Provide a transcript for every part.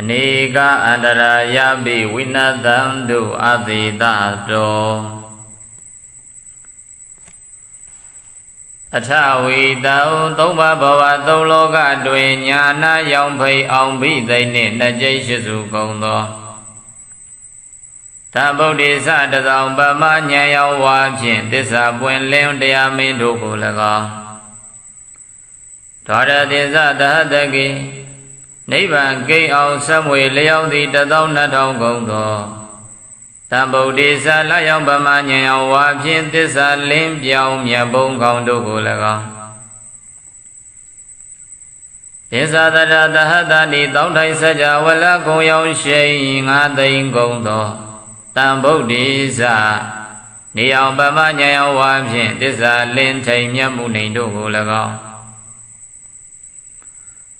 အနေကအန္တရာယပိဝိနသံတုအသေတတောအထဝီတောသုံးပါးဘဝသုံးလောကတွင်ညာနာရောင်ဖိအောင်ဘိသိနှင့်နှစ်ကျိတ်ရှိစုကုန်သောသဗ္ဗုဒ္ဓိသတသောပမဉာဏ်ရောဝါဖြင့်သစ္စာပွင့်လင်းတရားမင်းတို့ကို၎င်းဒေါရတိသသဟတကိ နိဗ္ဗာန်ဂိမ်းအောင်ဆက်မွေလျောင်းသည်တသောနှစ်ထောင်ကုန်သောတံဗုဒ္ဓေသလယောင်ပမဉ္ဇဉ်အောင်ဝါဖြင့်သစ္စာလင်းပြောင်းမြတ်ဘုံကောင်းတို့ကို၎င်းသစ္စာတရတဟတနိတောင်းထိုင်စကြဝလကုံရောင်ရှိန်ငါသိမ့်ကုန်သောတံဗုဒ္ဓေသနေအောင်ပမဉ္ဇဉ်အောင်ဝါဖြင့်သစ္စာလင်းထိန်မြတ်မှုနေတို့ကို၎င်း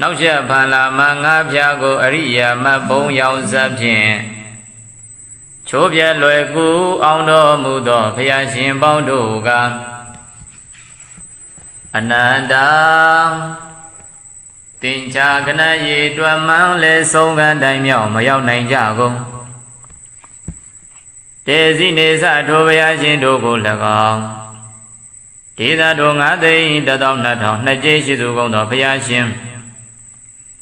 နောက်ချက်ဖန်လာမငါးဖြာကိုအရိယာမဘုံရောင်စပ်ဖြင့်ချိုးပြဲလွယ်ကူအောင်တော်မူသောဘုရားရှင်ပေါင်းတို့ကအနန္တတင်ချာကနရေတွမ်းမှန်းလဲဆုံးကန်တိုင်မြောက်မရောက်နိုင်ကြကုန်တေစီနေစထိုဘုရားရှင်တို့ကို၎င်းဒေသတို့ငါသိတသောနှစ်ထောင်နှစ်ကျိရှိသူကုန်သောဘုရားရှင်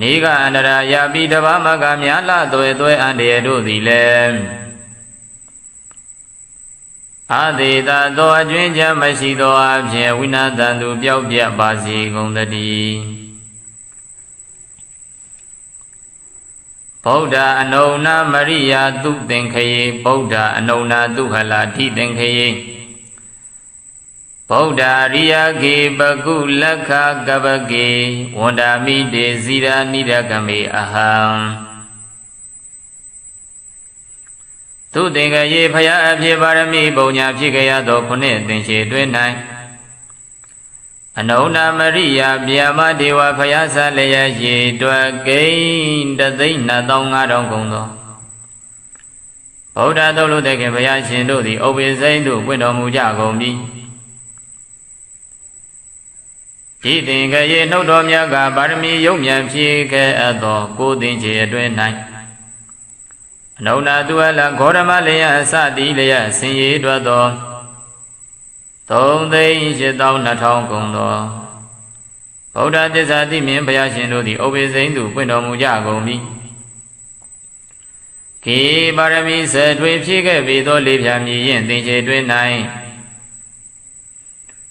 နေကအန္တရာယာပိတဘာမကမြာလသွေသွေအန္တရတို့သည်လည်းအာသေတာသောအကျွင်းချမရှိသောအဖြစ်ဝိနာတန်သူပျောက်ပြပါစေကုန်တည်းဗုဒ္ဓအနုနာမရိယာသူသင်္ခယေဗုဒ္ဓအနုနာသူဟလာထိသင်္ခယေ ဗုဒ္ဓရိယကေပကုလက္ခကပကေဝန္ဒာမိတေဇီရာနိဒကမေအဟံသူသင်္ကရေဖယားအဖြစ်ပါရမီပုံညာဖြစ်ကြရသောခုနှစ်သင်္ချေတွင်၌အနုနာမရိယဗျာမဒေဝဖယားဆလျက်ရေတွက်ကိန်းတသိန်း2500ကုန်သောဗုဒ္ဓသုတ်လို့တဲ့ခင်ဘုရားရှင်တို့သည်ဥပ္ပိစိန်တို့ပွင့်တော်မူကြကုန်ပြီ ဤသင်္ကရေနှုတ်တော်မြတ်ကပါရမီယုံမြန်ဖြည့်ခဲ့အပ်သောကိုသင်္ချေအတွင်း၌အနုနာသူအလဂေါရမလျအစတိလျဆင်ရည်တွက်သောသုံးသိန်း8200ကုန်သောဗုဒ္ဓသစ္စာတိမြင်ဘုရားရှင်တို့သည်ဥပ္ပေစိန်သူပွင့်တော်မူကြကုန်ပြီခေပါရမီဆက်ထွေဖြည့်ခဲ့ပြီးသောလေးဖြာမြည်ရင်သင်္ချေတွင်၌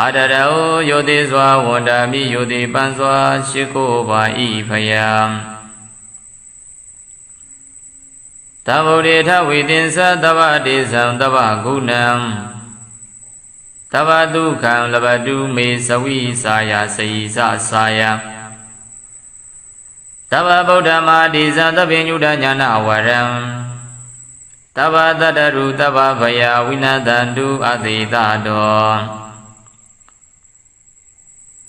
အာတရောယောတိစွာဝန္တာမိယောတိပန်စွာရှိခိုးပါဤဖယံတဗုဒ္ဓေထဝိသင်္သတဗ္ဗတေသံတဗ္ဗဂုဏံသဗ္ဗဒုက္ခံလဘတုမေသဝိစာယစေယသစာယတဗ္ဗဗုဒ္ဓမာတိဇံသဗ္ဗညုတညာနာဝရံတဗ္ဗတတ္တရုတဗ္ဗဗယဝိနတန္တုအတိတတော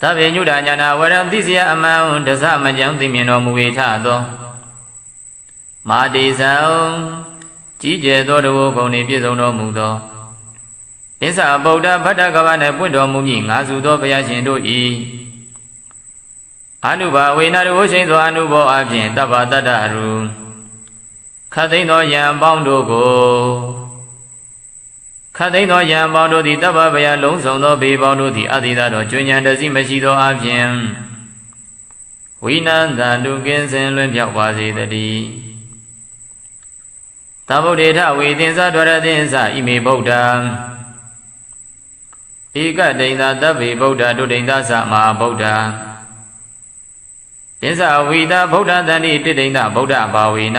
သဗ္ဗညုတညာနာဝရံသိစရာအမှန်တစမကြံသိမြင်တော်မူ၏ထသောမာတိဇံကြီးကျယ်သောတဘောကုံနှင့်ပြည့်စုံတော်မူသောအစ္ဆာဗုဒ္ဓဗတ္တကဗနှင့်ပွင့်တော်မူမည်ငါစုသောဘုရားရှင်တို့၏အနုဘာဝေနတဝရှိန်သောအနုဘောအဖြင့်တပ္ပတတ္တရူခတ်သိမ်းသောယံပေါင်းတို့ကို ခတ်သိမ်းသောယံပေါင်းတို့သည်တပ္ပဗယလုံးစုံသောဘေပေါင်းတို့သည်အတိသာတော်ကျွဉ္ဉံတစီမရှိသောအဖြင့်ဝိနန္တတုကင်းစင်လွင်ပြောက်ပါစေတည်းသဗ္ဗုဒ္ဓေထဝေသင်္သဒရသင်္သဣမေဗုဒ္ဓံဧကတိန်သာတဗ္ဗေဗုဒ္ဓဒုတိန်သာသမဟာဗုဒ္ဓပိစဝိတာဗုဒ္ဓတန်တိတိတိန်သာဗုဒ္ဓဘာဝေန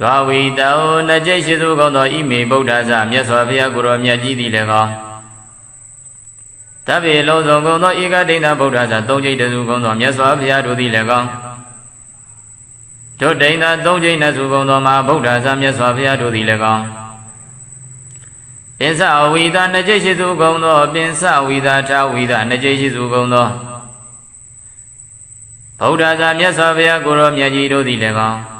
ဒွာဝီတံနှကျိရှိစုကုံသောဣမေဗုဒ္ဓဇမြတ်စွာဘုရားကိုယ်တော်မြတ်ကြီးသည်လည်းကောတဗ္ဗေလုံးစုံကုံသောဧကဒိဋ္ဌဗုဒ္ဓဇသုံးကျိတ်တစုကုံသောမြတ်စွာဘုရားတို့သည်လည်းကောတို့ဒိဋ္ဌသုံးကျိတ်နစုကုံသောမှာဗုဒ္ဓဇမြတ်စွာဘုရားတို့သည်လည်းကောပင်စဝိတာနှစ်ကျိတ်ရှိစုကုံသောပင်စဝိတာထဝိတာနှစ်ကျိတ်ရှိစုကုံသောဗုဒ္ဓဇာမြတ်စွာဘုရားကိုရောမြတ်ကြီးတို့သည်လည်းကောင်း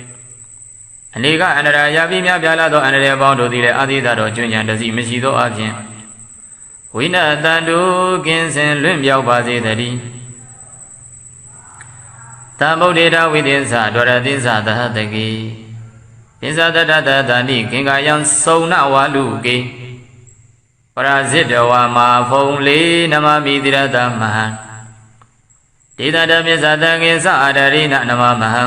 အနေကအန္တရာယာပိမြပြလာသောအန္တရာယ်ပေါင်းတို့သည်လည်းအာသီသတော်ကျွဉ္ဉံတစီမရှိသောအပြင်ဝိနတန္တုကင်းစင်လွင့်ပြောက်ပါစေတည်းတံဗုဒ္ဓေတဝိသင်္သဒဝရသင်္သသဟတကိပင်္စတတတတဏိကင်္ကာယံစုံနဝါလူကေပရာဇိတဝါမာဖုံလေးနမမိတိရတမဟံဒေသတပိသတံငင်္စအာဒရိနနမမဟံ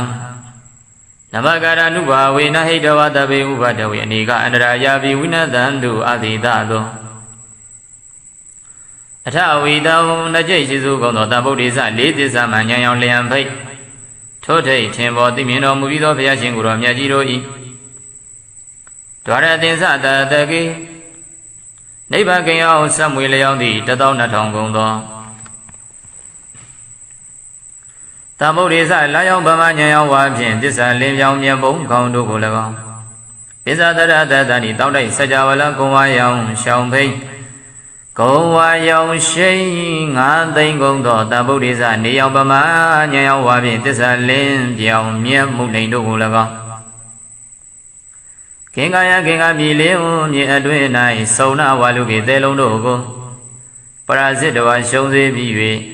နမကာရနုဘာဝေနဟိတဝတပေဥပတဝေအနေကအန္တရာယာပိဝိနသံတုအာတိတသောအထဝီတောနကြိတ်ရှိစုကုန်သောတဗုဒ္ဓိစလေးသစ္စာမှဉာဏ်ရောင်လျံဖိတ်ထို့ထိတ်ထင်ပေါ်သိမြင်တော်မူပြီးသောဘုရားရှင်ကိုယ်တော်မြတ်ကြီးတို့၏ဒွါရသင်္စတတကေနိဗ္ဗာန်ကင်အောင်ဆက်မွေလျောင်းသည့်12000ကုန်သော တမ္ဗုဒ္ဓေသလာယောင်ဗမညံယောင်ဝါဖြင့်တစ္ဆာလင်းပြောင်မြတ်ဘုံခေါင်းတို့ကို၎င်းပိဇာတရတတဏိတောင်းတိုက်စကြဝဠာကုံဝါယောင်ရှောင်းဖိတ်ကုံဝါယောင်ရှိန်ငါသိမ့်ကုန်သောတမ္ဗုဒ္ဓေသနေယောင်ဗမညံယောင်ဝါဖြင့်တစ္ဆာလင်းပြောင်မြတ်မှုလိန်တို့ကို၎င်းကင်္ကာယကင်္ကာပြည်လင်းမြေအတွင်း၌စုံနာဝါလူကေတဲလုံးတို့ကိုပရာဇိတဝါရှုံးစေပြီး၍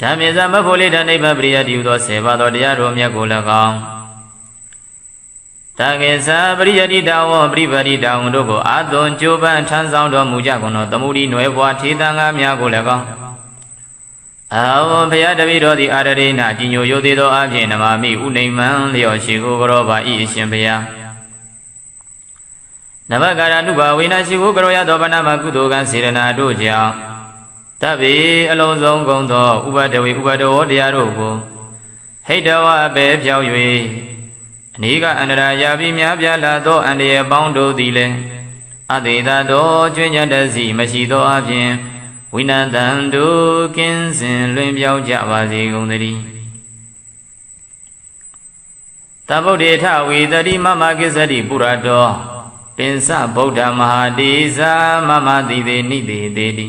ဓမ္မေသမဖို့လေတံနိဗ္ဗာန်ပရိယတိဟုသောဆေပါသောတရားတော်မြတ်ကိုလည်းကောင်းတကေသာပရိယတိတဝပရိပတိတဝတို့ကိုအာသွန်ကြိုးပမ်းထမ်းဆောင်တော်မူကြကုန်သောသမုဒိနွယ်ဘွားထေသံဃာများကိုလည်းကောင်းအာဝဘုရားတပည့်တော်သည်အာရရိနာကြီးညိုရိုသေးသောအဖြစ်နမမိဥနေမံလျော်ရှိကိုကြောပါဤအရှင်ဘုရားနဘကာရနုဘဝိနာရှိကိုကြောရသောဗနာမကုသိုလ်ကံစေရနာတို့ကြောင့် တဗေအလုံးစုံကုန်သောဥပဒဝေဥပဒဝတရားတို့ကိုဟိတဝအပေဖြောက်၍အနိကအန္တရာယာပြီးများပြားလာသောအန္တရာယ်ပေါင်းတို့သည်လည်းအတေသာသောကျွင်းညတစီမရှိသောအပြင်ဝိနန္တံတို့ကင်းစင်လွင်ပြောင်းကြပါစေကုန်သတည်းတဗုဒ္ဓေထဝေတတိမမကိစ္စတိပုရတောပင်စဗုဒ္ဓမဟာတိဇာမမတိသေးနိတိသေးတိ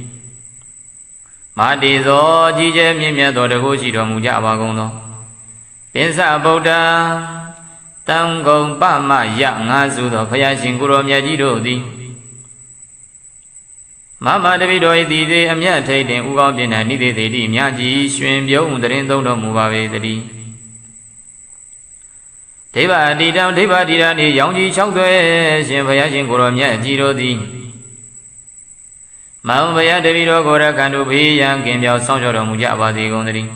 မာတိဇောကြီးကျယ်မြင့်မြတ်သောတကုရှိတော်မူကြပါကုန်သောပင်စဗုဒ္ဓတံကုံပမယငါစုသောဘုရားရှင်ကိုရောမြတ်ကြီးတို့သည်မမတပိတော်ဤတည်သေးအမြတ်ထိတ်တင်ဥကောင်းပြင်းတဲ့နိသေသေးတိမြတ်ကြီးရွှင်ပြုံးတရင်သုံးတော်မူပါပေတည်းဒိဗ္ဗအတိတံဒိဗ္ဗတိရဏီရောင်ကြီး၆သွဲရှင်ဘုရားရှင်ကိုရောမြတ်ကြီးတို့သည် မောင်ဘုရားတပည့်တော်ကိုရကံတို့ဘေးရန်ကင်ပြောင်းဆောင်ကြောတော်မူကြပါစေကုန်သတည်း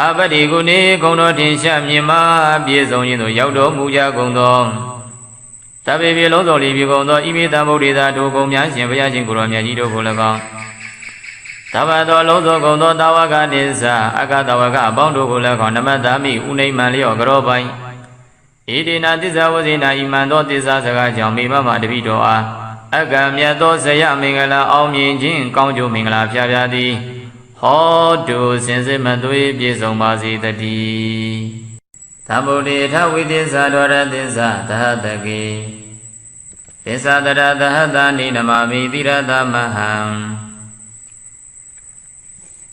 အပတိကုနေကုံတော်ထင်ရှားမြင်မာပြည့်စုံခြင်းသို့ရောက်တော်မူကြကုန်သောတပေပြေလုံးတော်လီပြေကုန်သောဣမိတံဗုဒ္ဓေသာတို့ကုံများရှင်ဘုရားရှင်ကိုရောမြတ်ကြီးတို့ကို၎င်းတဘာတော်လုံးသောကုံသောတာဝကနိစ္စအကတဝကအပေါင်းတို့ကို၎င်းနမတ္တမိဥနိမံလျော့ကြောပိုင်ဣတိနာသစ္စာဝဇိနာဣမံသောသစ္စာစကားကြောင့်မိမမတပိတော်အား အကံမြတ်သောဇယမင်္ဂလာအောင်မြင်ခြင်းကောင်းကျိုးမင်္ဂလာဖျားဖျားသည်ဟောတုစင်စစ်မသွေးပြည့်စုံပါစေတည်းသမ္ဗုဒ္ဓေထဝိသစ္စာဒေါရသစ္စာသဟတကေသစ္စာတရသဟတာနိနမမိတိရသမဟံ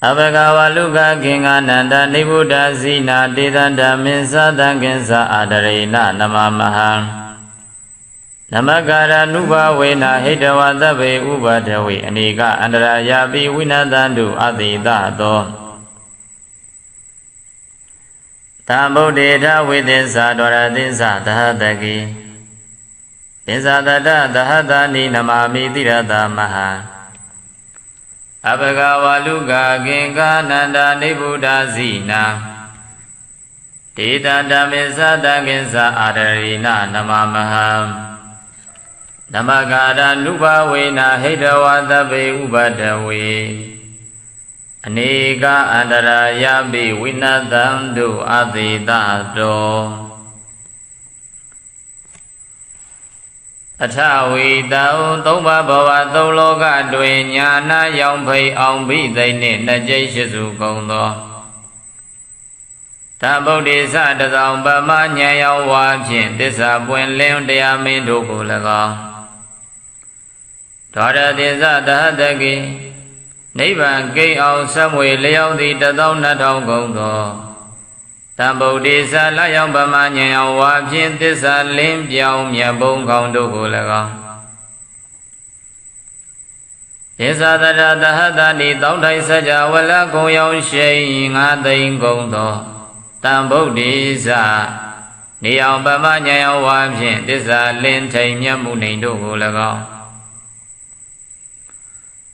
အဘဂဝလုကကင်္ဂနန္တနိဗ္ဗုဒ္ဓဇိနာတေတံဓမ္မင်္သတံကင်္စအာဒရေနနမမဟံ နမကာရနုဘဝေနဟိတဝသဗ္ဗေဥပဒဝေအနေကအန္တရာယာပိဝိနတံတုအတိတသောသံဗုဒ္ဓေထဝိသစ္စာဒရသစ္စာသဟတကိသစ္စာတတသဟတာနိနမမိတိရတမဟာအဘဂဝလူကကင်္ကာနန္ဒနိဗ္ဗုဒ္ဓဇိနာဒေတာဓမ္မေသတကင်္စာအာရရိနနမမဟံ နမကာရနုဘဝေနာဟိတဝသဗ္ဗေဥပဒဝေအနေကအန္တရာယပိဝိနတံတုအသေတတောအထဝီတောသုံးပါးဘဝသုံးလောကတွင်ညာနာရောင်ဖိအောင်ဘိသိနှင့်နှစ်ကျိတ်ရှိစုကုန်သောသဗုဒ္ဓေသတဆောင်ပမဉာဏ်ရောင်ဝါဖြင့်သစ္စာပွင့်လင်းတရားမင်းတို့ကို၎င်း ဒေါရတိသသဟတကိနိဗ္ဗာန်ကိန်းအောင်ဆက်မွေလျောင်းသည်တသောနှစ်ထောင်ကုန်သောတံဗုဒ္ဓေသလယောင်ဗမဉ္ဇဉ်အောင်ဝါဖြင့်သစ္စာလင်းပြောင်းမြတ်ဘုံကောင်းတို့ကို၎င်းဒေသတရတဟတနိတောင်းထိုင်စကြဝလကုံရောင်ရှိန်ငါသိမ့်ကုန်သောတံဗုဒ္ဓေသနေအောင်ဗမဉ္ဇဉ်အောင်ဝါဖြင့်သစ္စာလင်းထိန်မြတ်မှုနေတို့ကို၎င်း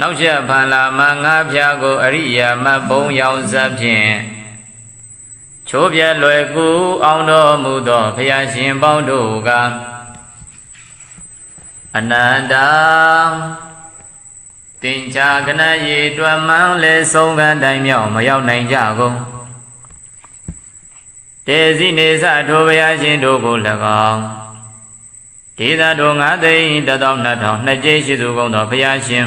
နောက်ချက်ဖန်လာမငါးဖြာကိုအရိယာမဘုံရောင်ဇပ်ဖြင့်ချိုးပြဲလွယ်ကူအောင်တော်မူသောဘုရားရှင်ပေါင်းတို့ကအနန္တတင်ချာကနရေတွမ်းမှန်းလဲဆုံးကတိုင်းမြောက်မရောက်နိုင်ကြကုန်တေစီနေစထိုဘုရားရှင်တို့ကို၎င်းဒေသတို့ငါသိန်းတသောနှစ်ထောင်နှစ်ကျိရှိသူကုန်သောဘုရားရှင်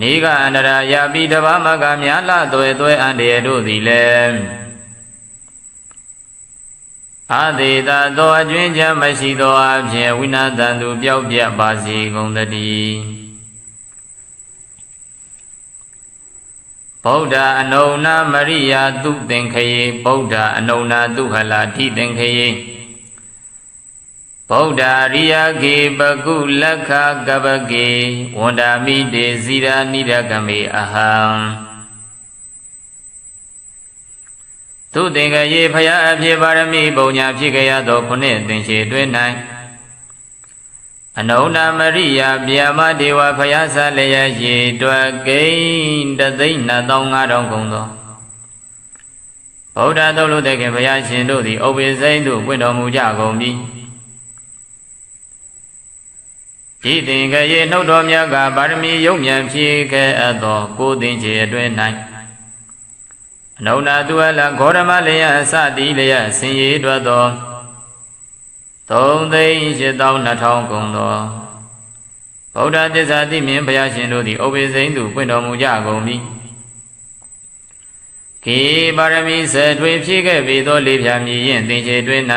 နိဂအန္တရာယပိတဘာမကမြာလသွဲသွဲအန္တရတို့သည်လည်းအာသေတာသောအကျွင်းချမ်းမရှိသောအဖြစ်ဝိနာတန်သူပျောက်ပြတ်ပါစေကုန်သတည်းဗုဒ္ဓအနုနာမရိယာသူသင်္ခယေဗုဒ္ဓအနုနာသူဟလာထိသင်္ခယေ ဗုဒ္ဓရိယကေပကုလက္ခကပကေဝန္ဒာမိတေဇီရာနိဒကမေအဟံသူသင်္ကရေဖယားအဖြစ်ပါရမီပုံညာဖြစ်ကြရသောခုနှစ်သင်္ချေတွင်၌အနုဏမရိယဗျာမဒေဝဖယားဆလျက်ရေတွက်ကိန်းတသိန်း2500ကုန်သောဗုဒ္ဓသုတ်လို့တဲ့ခင်ဘုရားရှင်တို့သည်ဥပ္ပေစိမ့်တို့ပွင့်တော်မူကြကုန်ပြီ ဤသင်္ကရေနှုတ်တော်မြတ်ကပါရမီယုံမြန်ဖြည့်ခဲ့အပ်သောကိုသင်္ချေအတွင်း၌အနုနာသူအလဂေါရမလျက်စတိလျက်ဆင်ရည်တွက်သောသုံးသိန်း8200ကုန်သောဗုဒ္ဓသစ္စာတိမြင်ဘုရားရှင်တို့သည်ဥပ္ပေစိန်သူပွင့်တော်မူကြကုန်ပြီခေပါရမီဆက်ထွေဖြည့်ခဲ့ပြီသောလေးဖြာမြည်ရင်သင်္ချေတွင်၌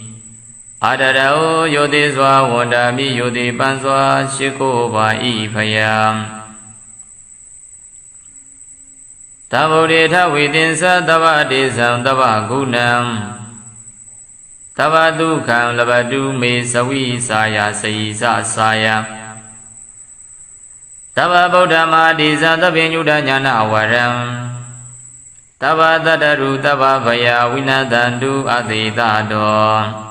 အာတရောယောတိစွာဝန္တာမိယောတိပန်းစွာရှိခိုးပါဤဖယံတဗုဒ္ဓေထဝေတင်္စသဗ္ဗတေဇံသဗ္ဗဂုဏံသဗ္ဗဒုက္ခံလဘတုမေသဝိစာယစေယစစာယသဗ္ဗဗုဒ္ဓမာတိဇံသဗ္ဗညုတညာနာဝရံသဗ္ဗတတရုသဗ္ဗဗယဝိနတန္တုအသေတတော်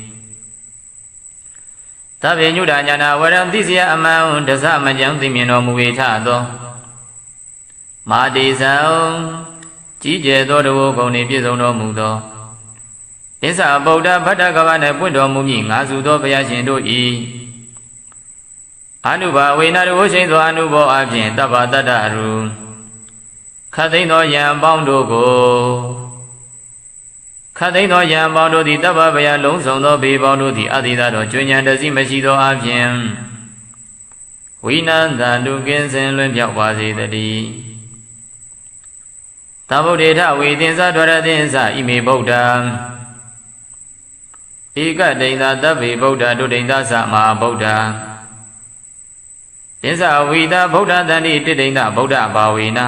သဗ္ဗညုဒညာနာဝရံသိစရာအမှန်တဇမကြံသိမြင်တော်မူ၏ထသောမာတိဇံကြီးကျယ်သောတဝဂုံနှင့်ပြည့်စုံတော်မူသောအစ္ဆာဗုဒ္ဓဗတ္တကဗ၌ပွင့်တော်မူမည်ငါစုသောဘုရားရှင်တို့၏အနုဘာဝေနတဝရှိန်သောအနုဘောအဖြင့်တပ္ပတတ္တရူခတ်သိမ်းသောယံပေါင်းတို့ကို ခတ်သိမ်းသောယံပေါင်းတို့သည်တပ္ပဗယလုံးစုံသောဘေပေါင်းတို့သည်အတိသာတော်ကျွဉ္ဉံတစီမရှိသောအဖြင့်ဝိနန္တတုကင်းစင်လွင်ပြောက်ပါစေတည်းသဗ္ဗုဒ္ဓေထဝေသင်္သဒရသင်္သဣမေဗုဒ္ဓံဧကဒိန်သာတဗ္ဗေဗုဒ္ဓဒုဒိန်သာသမဟာဗုဒ္ဓသင်္သဝိတာဗုဒ္ဓတန်တိတိဒိန်သာဗုဒ္ဓဘာဝေနာ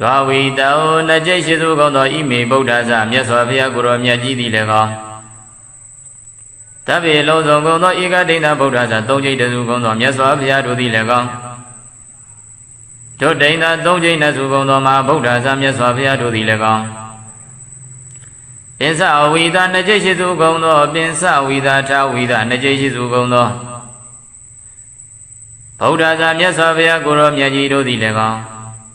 ဒွာဝီတံနှကျိရှိစုကုန်သောဣမေဗုဒ္ဓဇမြတ်စွာဘုရားကိုယ်တော်မြတ်ကြီးသည်လည်းကောင်းတဗ္ဗေလုံးစုံကုန်သောဧကဒိဋ္ဌဗုဒ္ဓဇသုံးကျိတ်တစုကုန်သောမြတ်စွာဘုရားတို့သည်လည်းကောင်းတို့ဒိဋ္ဌသုံးကျိတ်နစုကုန်သောမဟာဗုဒ္ဓဇမြတ်စွာဘုရားတို့သည်လည်းကောင်းပင်စဝိသာနှစ်ကျိတ်ရှိစုကုန်သောပင်စဝိသာထဝိသာနှစ်ကျိတ်ရှိစုကုန်သောဗုဒ္ဓဇာမြတ်စွာဘုရားကိုရောမြတ်ကြီးတို့သည်လည်းကောင်း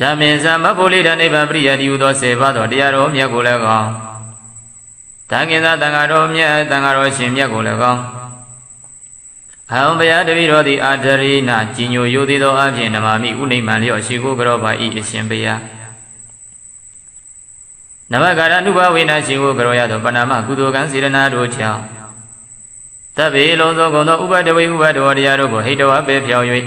ဓမ္မင်စမဖို့လေးတာနိဗ္ဗာန်ပရိယတိဟုသောဆေပါသောတရားတော်မြတ်ကိုလည်းကောင်းတန်ခင်စသံဃာတော်မြတ်သံဃာတော်ရှင်မြတ်ကိုလည်းကောင်းအဟံဘုရားတပည့်တော်သည်အာတရိနာကြီးညိုယိုသေးသောအဖြစ်နမမိဥနိမ့်မှန်လျော့ရှိကိုကြောပါဤအရှင်ဘုရားနမကာရနုဘဝေနရှိကိုကြောရသောပဏာမကုသိုလ်ကံစေရနာတို့ကြောင့်တဗ္ဗေလုံးစုံကုန်သောဥပဒဝေဥပဒဝတရားတို့ကိုဟိတဝပေဖြောင်း၍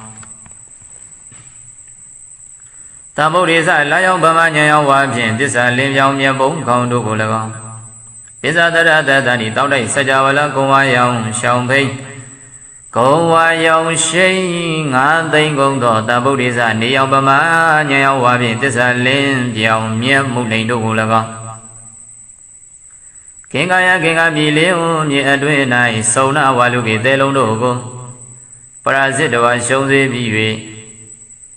တမ္ဗုဒ္ဓေစလာယောင်ဗမဉာဏ်ရောဝါဖြင့်တစ္ဆာလင်းပြောင်းမြတ်ဘုံခေါင်းတို့ကို၎င်းပစ္ဆတရတတဏိတောက်တိုက်စကြဝဠာကုံဝါယောင်ရှောင်းဖိတ်ကုံဝါယောင်ရှိန်ငါသိမ့်ကုန်သောတဗုဒ္ဓေစနေယောင်ပမာဉာဏ်ရောဝါဖြင့်တစ္ဆာလင်းပြောင်းမြတ်မှုလိန်တို့ကို၎င်းကင်္ကာယကင်္ကာပြည်လေးဟုမြေအတွင်း၌စုံနာဝါလူကေသဲလုံးတို့ကိုပရာဇစ်တဝါရှုံးစေပြီး၍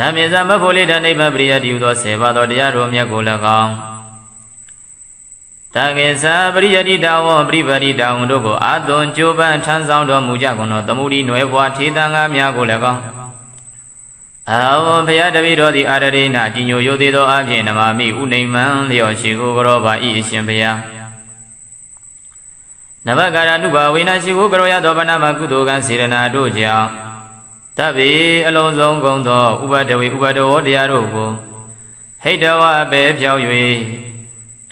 ဓမ္မေသမဖို့လေတံနိဗ္ဗာန်ပရိယတိဟုသောဆေပါသောတရားတော်မြတ်ကိုလည်းကောင်းတကေသာပရိယတိတာဝပရိပတိတာဝတို့ကိုအာသွန်ကြိုးပမ်းထမ်းဆောင်တော်မူကြကုန်သောသမုဒိနွယ်ဘွားထေသံဃာများကိုလည်းကောင်းအာဝဘုရားတပည့်တော်သည်အာရရိနာကြီးညိုရိုသေးသောအဖြစ်နမမိဥနေမံလျော့ရှိကိုကြောပါဤအရှင်ဘုရားနဘကာရတုဘဝိနာရှိကိုကြောရသောဗနာမကုသိုလ်ကံစေရနာတို့ကြောင့် တဗေအလုံးစုံကုန်သောဥပဒဝေဥပဒဝတရားတို့ကိုဟိတဝအပေဖြောက်၍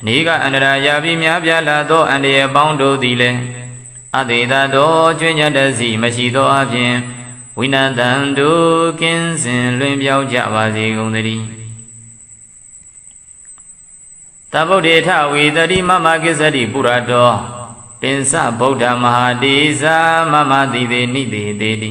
အနိကအန္တရာယာပြီးများပြားလာသောအန္တရာယ်ပေါင်းတို့သည်လည်းအတေသာသောကျွင်းညတစီမရှိသောအပြင်ဝိနတံတို့ကင်းစင်လွင်ပြောင်းကြပါစေကုန်သတည်းတဗုဒ္ဓေထဝေတတိမမကိစ္စတိပုရတောပင်စဗုဒ္ဓမဟာတိဇာမမတိသေနိတိသေတိ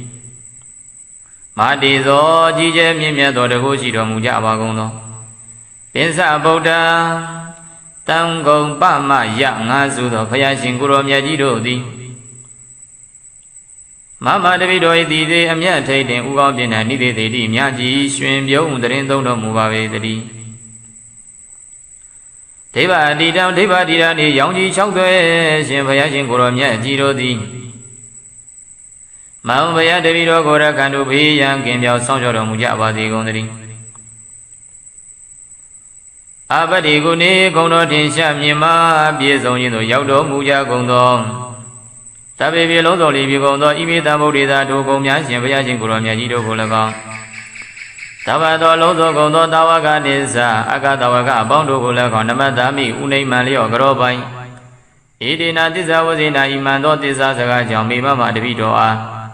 မာတိဇောကြီးကျယ်မြင့်မြတ်သောတကုရှိတော်မူကြပါကုန်သောပင်စဗုဒ္ဓတံကုံပမယငါစုသောဘုရားရှင်ကိုရောမြတ်ကြီးတို့သည်မမတပိတော်ဤတည်သေးအမျက်ထိတ်တင်ဥကောင်းပြင်းတဲ့နိသေသေးတိမြတ်ကြီးရွှင်ပြုံးတရင်သုံးတော်မူပါပေတည်းဒိဗ္ဗအတိတံဒိဗ္ဗတိရနေရောင်ကြီး၆သွဲရှင်ဘုရားရှင်ကိုရောမြတ်ကြီးတို့သည် မောင်ဘုရားတပည့်တော်ကိုရကံတို့ဘေးရန်ကင်ပြောင်းဆောင်ကြောတော်မူကြပါစေကုန်သတည်းအပတိကုနေကုံတော်ထင်ရှားမြင်မာပြည့်စုံခြင်းသို့ရောက်တော်မူကြကုန်သောတပေပြေလုံးတော်လီပြေကုန်သောဣမိတံဗုဒ္ဓေသာတို့ကုံများရှင်ဘုရားရှင်ကိုရောမြတ်ကြီးတို့ကို၎င်းတဘာတော်လုံးသောကုံသောတာဝကနိစ္စအကတဝကအပေါင်းတို့ကို၎င်းနမတ္တမိဥနေမှန်လျော့ကြောပိုင်ဣတိနာသစ္စာဝဇိနာဣမံသောသစ္စာစကားကြောင့်မိမမတပိတော်အား